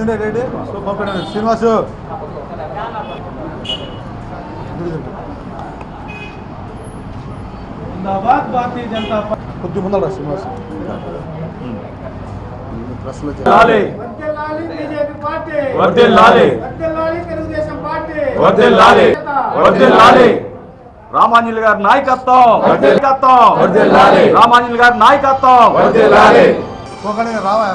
అక్కడనే ready so పంపడం శ్రీనివాసు. కొద్ది ముందర శ్రీనివాసు. రామాంజులు గారి నాయకత్వం. రామాంజల్ గారి నాయకత్వం. రావా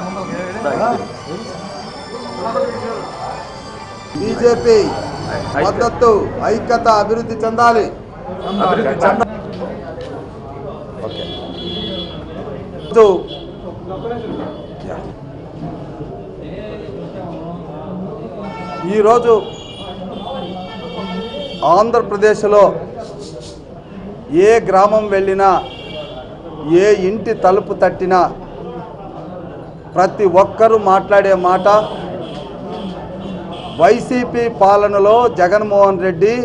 బీజేపీ మద్దతు ఐక్యత అభివృద్ధి చెందాలి. ఈరోజు ఆంధ్రప్రదేశ్లో ఏ గ్రామం వెళ్ళినా ఏ ఇంటి తలుపు తట్టినా ప్రతి ఒక్కరూ మాట్లాడే మాట వైసీపీ పాలనలో జగన్మోహన్ రెడ్డి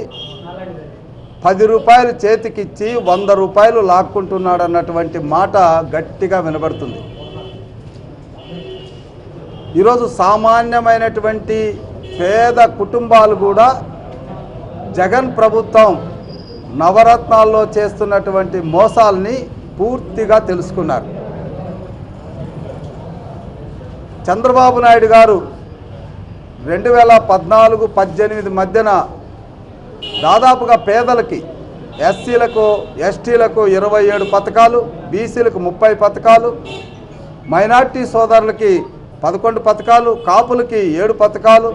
పది రూపాయలు చేతికిచ్చి వంద రూపాయలు లాక్కుంటున్నాడు అన్నటువంటి మాట గట్టిగా వినబడుతుంది. ఈరోజు సామాన్యమైనటువంటి పేద కుటుంబాలు కూడా జగన్ ప్రభుత్వం నవరత్నాల్లో చేస్తున్నటువంటి మోసాల్ని పూర్తిగా తెలుసుకున్నారు. చంద్రబాబు నాయుడు గారు రెండు వేల పద్నాలుగు పద్దెనిమిది మధ్యన దాదాపుగా పేదలకి ఎస్సీలకు ఎస్టీలకు ఇరవై ఏడు పథకాలు బీసీలకు ముప్పై పథకాలు మైనార్టీ సోదరులకి పదకొండు పథకాలు కాపులకి ఏడు పథకాలు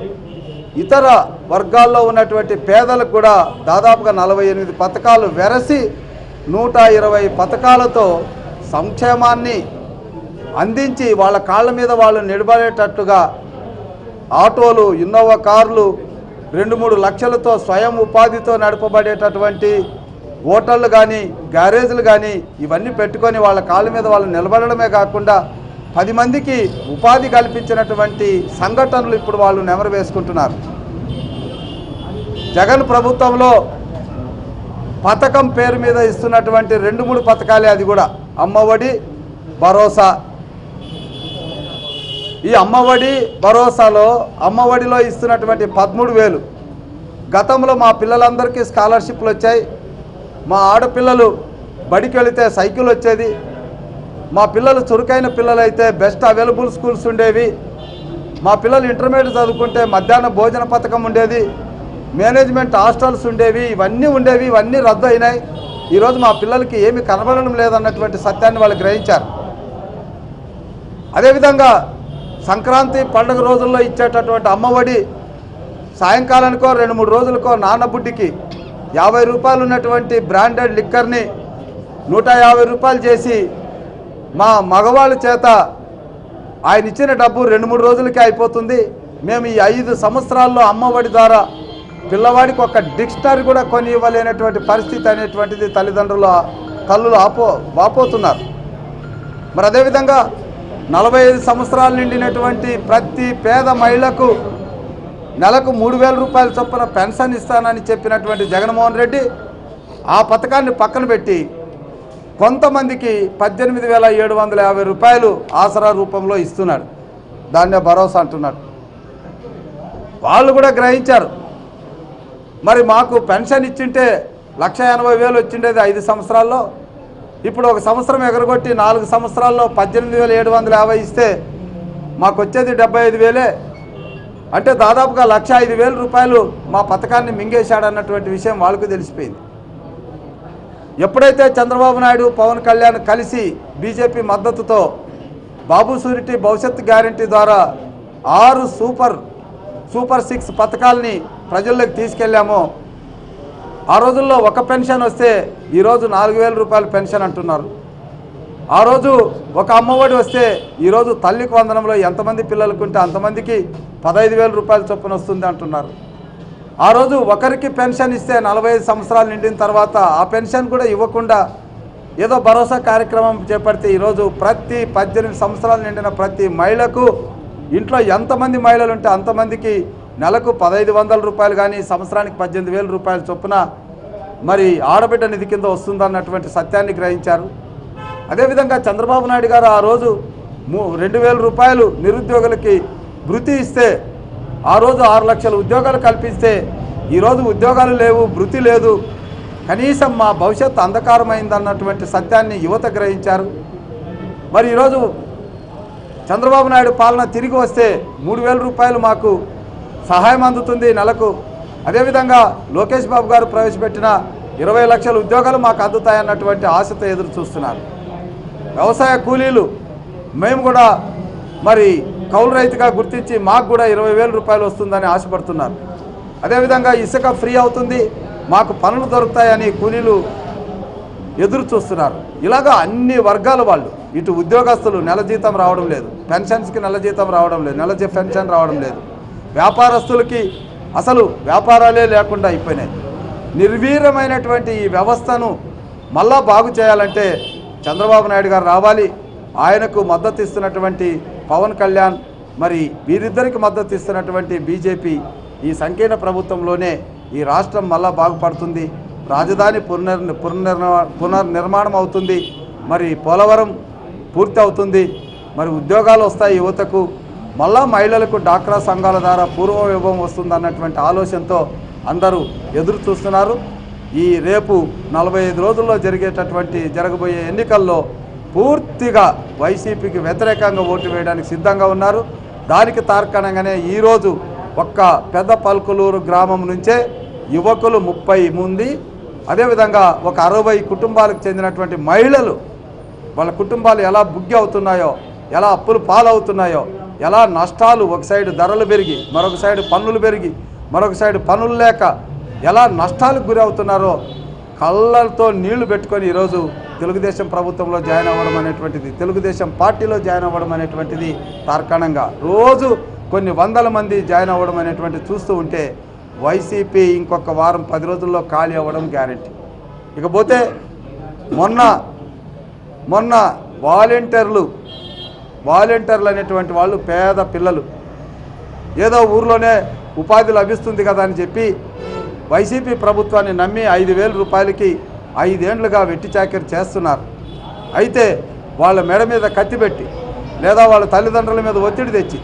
ఇతర వర్గాల్లో ఉన్నటువంటి పేదలకు కూడా దాదాపుగా నలభై ఎనిమిది పథకాలు వెరసి నూట ఇరవై పథకాలతో సంక్షేమాన్ని అందించి వాళ్ళ కాళ్ళ మీద వాళ్ళు నిలబడేటట్టుగా ఆటోలు ఇన్నోవా కార్లు రెండు మూడు లక్షలతో స్వయం ఉపాధితో నడపబడేటటువంటి హోటళ్ళు కానీ గ్యారేజ్లు కానీ ఇవన్నీ పెట్టుకొని వాళ్ళ కాళ్ళ మీద వాళ్ళు నిలబడడమే కాకుండా పది మందికి ఉపాధి కల్పించినటువంటి సంఘటనలు ఇప్పుడు వాళ్ళు నెమరు వేసుకుంటున్నారు. జగన్ ప్రభుత్వంలో పథకం పేరు మీద ఇస్తున్నటువంటి రెండు మూడు పథకాలే అది కూడా. అమ్మఒడి భరోసా ఈ అమ్మఒడి భరోసాలో అమ్మఒడిలో ఇస్తున్నటువంటి పదమూడు వేలు. గతంలో మా పిల్లలందరికీ స్కాలర్షిప్లు వచ్చాయి. మా ఆడపిల్లలు బడికి వెళితే సైకిల్ వచ్చేది. మా పిల్లలు చురుకైన పిల్లలైతే బెస్ట్ అవైలబుల్ స్కూల్స్ ఉండేవి. మా పిల్లలు ఇంటర్మీడియట్ చదువుకుంటే మధ్యాహ్న భోజన పథకం ఉండేది. మేనేజ్మెంట్ హాస్టల్స్ ఉండేవి. ఇవన్నీ ఉండేవి. ఇవన్నీ రద్దు అయినాయి. ఈరోజు మా పిల్లలకి ఏమి కనబడడం లేదన్నటువంటి సత్యాన్ని వాళ్ళు గ్రహించారు. అదేవిధంగా సంక్రాంతి పండుగ రోజుల్లో ఇచ్చేటటువంటి అమ్మఒడి సాయంకాలానికో రెండు మూడు రోజులకో నాన్నబుడ్డికి యాభై రూపాయలు ఉన్నటువంటి బ్రాండెడ్ లిక్కర్ని నూట యాభై రూపాయలు చేసి మా మగవాళ్ళ చేత ఆయన ఇచ్చిన డబ్బు రెండు మూడు రోజులకే అయిపోతుంది. మేము ఈ ఐదు సంవత్సరాల్లో అమ్మఒడి ద్వారా పిల్లవాడికి ఒక డిక్షనరీ కూడా కొని ఇవ్వలేనటువంటి పరిస్థితి అనేటువంటిది తల్లిదండ్రుల కళ్ళు ఆపో వాపోతున్నారు. మరి అదేవిధంగా నలభై ఐదు సంవత్సరాలు నిండినటువంటి ప్రతి పేద మహిళకు నెలకు మూడు వేల రూపాయల చొప్పున పెన్షన్ ఇస్తానని చెప్పినటువంటి జగన్మోహన్ రెడ్డి ఆ పథకాన్ని పక్కన పెట్టి కొంతమందికి పద్దెనిమిది వేల ఏడు వందల యాభై రూపాయలు ఆసరా రూపంలో ఇస్తున్నాడు. దాన్నే భరోసా అంటున్నాడు. వాళ్ళు కూడా గ్రహించారు. మరి మాకు పెన్షన్ ఇచ్చింటే లక్ష ఎనభై వేలు వచ్చిండేది ఐదు సంవత్సరాల్లో. ఇప్పుడు ఒక సంవత్సరం ఎగరగొట్టి నాలుగు సంవత్సరాల్లో పద్దెనిమిది వేల ఏడు వందల యాభై ఇస్తే మాకు వచ్చేది డెబ్బై ఐదు వేలే. అంటే దాదాపుగా లక్ష ఐదు వేల రూపాయలు మా పథకాన్ని మింగేశాడన్నటువంటి విషయం వాళ్ళకు తెలిసిపోయింది. ఎప్పుడైతే చంద్రబాబు నాయుడు పవన్ కళ్యాణ్ కలిసి బీజేపీ మద్దతుతో బాబు సూరిటీ భవిష్యత్ గ్యారంటీ ద్వారా ఆరు సూపర్ సూపర్ సిక్స్ పథకాల్ని ప్రజల్లోకి తీసుకెళ్ళామో ఆ రోజుల్లో ఒక పెన్షన్ వస్తే ఈరోజు నాలుగు వేల రూపాయల పెన్షన్ అంటున్నారు. ఆ రోజు ఒక అమ్మఒడి వస్తే ఈరోజు తల్లికి వందనంలో ఎంతమంది పిల్లలకు ఉంటే అంతమందికి పదహైదు వేల రూపాయల చొప్పున వస్తుంది అంటున్నారు. ఆ రోజు ఒకరికి పెన్షన్ ఇస్తే నలభై ఐదు సంవత్సరాలు నిండిన తర్వాత ఆ పెన్షన్ కూడా ఇవ్వకుండా ఏదో భరోసా కార్యక్రమం చేపడితే ఈరోజు ప్రతి పద్దెనిమిది సంవత్సరాలు నిండిన ప్రతి మహిళకు ఇంట్లో ఎంతమంది మహిళలు ఉంటే అంతమందికి నెలకు పదహైదు వందల రూపాయలు కానీ సంవత్సరానికి పద్దెనిమిది వేల రూపాయల చొప్పున మరి ఆడబిడ్డ నిధి కింద వస్తుందన్నటువంటి సత్యాన్ని గ్రహించారు. అదేవిధంగా చంద్రబాబు నాయుడు గారు ఆ రోజు మూ రెండు వేల రూపాయలు నిరుద్యోగులకి భృతి ఇస్తే ఆ రోజు ఆరు లక్షల ఉద్యోగాలు కల్పిస్తే ఈరోజు ఉద్యోగాలు లేవు భృతి లేదు. కనీసం మా భవిష్యత్తు అంధకారమైందన్నటువంటి సత్యాన్ని యువత గ్రహించారు. మరి ఈరోజు చంద్రబాబు నాయుడు పాలన తిరిగి వస్తే మూడు వేల రూపాయలు మాకు సహాయం అందుతుంది నెలకు. అదేవిధంగా లోకేష్ బాబు గారు ప్రవేశపెట్టిన ఇరవై లక్షల ఉద్యోగాలు మాకు అందుతాయన్నటువంటి ఆశతో ఎదురు చూస్తున్నారు. వ్యవసాయ కూలీలు మేము కూడా మరి కౌలు రైతుగా గుర్తించి మాకు కూడా ఇరవై వేల రూపాయలు వస్తుందని ఆశపడుతున్నారు. అదేవిధంగా ఇసుక ఫ్రీ అవుతుంది మాకు పనులు దొరుకుతాయని కూలీలు ఎదురు చూస్తున్నారు. ఇలాగా అన్ని వర్గాల వాళ్ళు ఇటు ఉద్యోగస్తులు నెల జీతం రావడం లేదు పెన్షన్స్కి నెల జీతం రావడం లేదు నెల జీ- పెన్షన్ రావడం లేదు. వ్యాపారస్తులకి అసలు వ్యాపారాలే లేకుండా అయిపోయినాయి. నిర్వీరమైనటువంటి ఈ వ్యవస్థను మళ్ళా బాగు చేయాలంటే చంద్రబాబు నాయుడు గారు రావాలి. ఆయనకు మద్దతు ఇస్తున్నటువంటి పవన్ కళ్యాణ్ మరి వీరిద్దరికి మద్దతు ఇస్తున్నటువంటి బీజేపీ ఈ సంకీర్ణ ప్రభుత్వంలోనే ఈ రాష్ట్రం మళ్ళా బాగుపడుతుంది. రాజధాని పునర్ పునర్నిర్మా పునర్నిర్మాణం అవుతుంది. మరి పోలవరం పూర్తి అవుతుంది మరి ఉద్యోగాలు వస్తాయి యువతకు. మళ్ళా మహిళలకు డాక్రా సంఘాల ద్వారా పూర్వ విభవం వస్తుందన్నటువంటి ఆలోచనతో అందరూ ఎదురు చూస్తున్నారు. ఈ రేపు నలభై ఐదు రోజుల్లో జరిగేటటువంటి జరగబోయే ఎన్నికల్లో పూర్తిగా వైసీపీకి వ్యతిరేకంగా ఓటు వేయడానికి సిద్ధంగా ఉన్నారు. దానికి తార్కాణంగానే ఈరోజు ఒక్క పెద్ద పల్కులూరు గ్రామం నుంచే యువకులు ముప్పై మంది అదేవిధంగా ఒక అరవై కుటుంబాలకు చెందినటువంటి మహిళలు వాళ్ళ కుటుంబాలు ఎలా బుగ్గి అవుతున్నాయో ఎలా అప్పులు పాలవుతున్నాయో ఎలా నష్టాలు ఒక సైడ్ ధరలు పెరిగి మరొక సైడ్ పన్నులు పెరిగి మరొక సైడ్ పనులు లేక ఎలా నష్టాలకు గురి అవుతున్నారో కళ్ళతో నీళ్ళు పెట్టుకొని ఈరోజు తెలుగుదేశం ప్రభుత్వంలో జాయిన్ అవ్వడం అనేటువంటిది తెలుగుదేశం పార్టీలో జాయిన్ అవ్వడం అనేటువంటిది తార్కాణంగా. రోజు కొన్ని వందల మంది జాయిన్ అవ్వడం అనేటువంటిది చూస్తూ ఉంటే వైసీపీ ఇంకొక వారం పది రోజుల్లో ఖాళీ అవ్వడం గ్యారెంటీ. ఇకపోతే మొన్న మొన్న వాలంటీర్లు వాలంటీర్లు అనేటువంటి వాళ్ళు పేద పిల్లలు. ఏదో ఊర్లోనే ఉపాధి లభిస్తుంది కదా అని చెప్పి వైసీపీ ప్రభుత్వాన్ని నమ్మి ఐదు వేల రూపాయలకి ఐదేండ్లుగా వెట్టి చాకరీ చేస్తున్నారు. అయితే వాళ్ళ మెడ మీద కత్తిపెట్టి లేదా వాళ్ళ తల్లిదండ్రుల మీద ఒత్తిడి తెచ్చి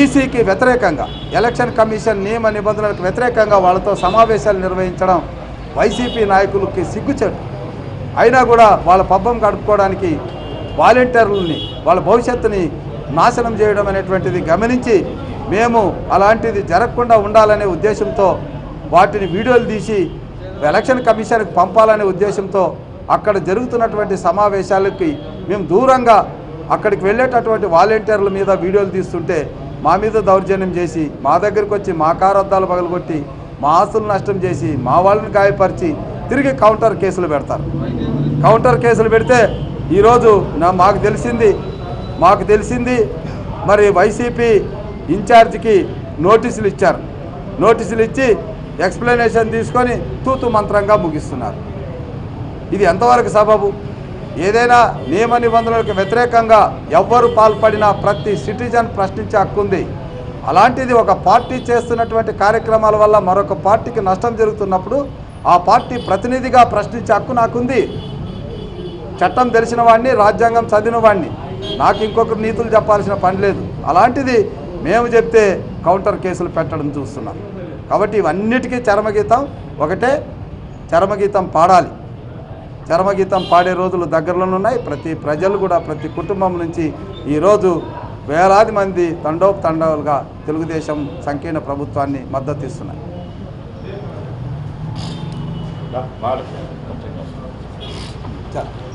ఈసీకి వ్యతిరేకంగా ఎలక్షన్ కమిషన్ నియమ నిబంధనలకు వ్యతిరేకంగా వాళ్ళతో సమావేశాలు నిర్వహించడం వైసీపీ నాయకులకి సిగ్గుచెట్టు అయినా కూడా వాళ్ళ పబ్బం గడుపుకోవడానికి వాలంటీర్లని వాళ్ళ భవిష్యత్తుని నాశనం చేయడం అనేటువంటిది గమనించి మేము అలాంటిది జరగకుండా ఉండాలనే ఉద్దేశంతో వాటిని వీడియోలు తీసి ఎలక్షన్ కమిషన్కి పంపాలనే ఉద్దేశంతో అక్కడ జరుగుతున్నటువంటి సమావేశాలకి మేము దూరంగా అక్కడికి వెళ్ళేటటువంటి వాలంటీర్ల మీద వీడియోలు తీస్తుంటే మా మీద దౌర్జన్యం చేసి మా దగ్గరికి వచ్చి మా కారద్దాలు పగలగొట్టి మా ఆస్తులు నష్టం చేసి మా వాళ్ళని గాయపరిచి తిరిగి కౌంటర్ కేసులు పెడతారు. కౌంటర్ కేసులు పెడితే ఈరోజు నా మాకు తెలిసింది మాకు తెలిసింది మరి వైసీపీ ఇన్ఛార్జికి నోటీసులు ఇచ్చారు. నోటీసులు ఇచ్చి ఎక్స్ప్లెనేషన్ తీసుకొని తూతు మంత్రంగా ముగిస్తున్నారు. ఇది ఎంతవరకు సబబు? ఏదైనా నియమ నిబంధనలకు వ్యతిరేకంగా ఎవ్వరు పాల్పడినా ప్రతి సిటిజన్ ప్రశ్నించే హక్కు ఉంది. అలాంటిది ఒక పార్టీ చేస్తున్నటువంటి కార్యక్రమాల వల్ల మరొక పార్టీకి నష్టం జరుగుతున్నప్పుడు ఆ పార్టీ ప్రతినిధిగా ప్రశ్నించే హక్కు నాకుంది. చట్టం తెలిసిన వాడిని రాజ్యాంగం చదివిన వాడిని. నాకు ఇంకొకరు నీతులు చెప్పాల్సిన పని లేదు. అలాంటిది మేము చెప్తే కౌంటర్ కేసులు పెట్టడం చూస్తున్నాం. కాబట్టి ఇవన్నిటికీ చరమగీతం ఒకటే. చరమగీతం పాడాలి. చరమగీతం పాడే రోజులు దగ్గరలోనే ఉన్నాయి. ప్రతి ప్రజలు కూడా ప్రతి కుటుంబం నుంచి ఈరోజు వేలాది మంది తండోపు తండాలుగా తెలుగుదేశం సంకీర్ణ ప్రభుత్వాన్ని మద్దతు ఇస్తున్నాయి. బాగా చ-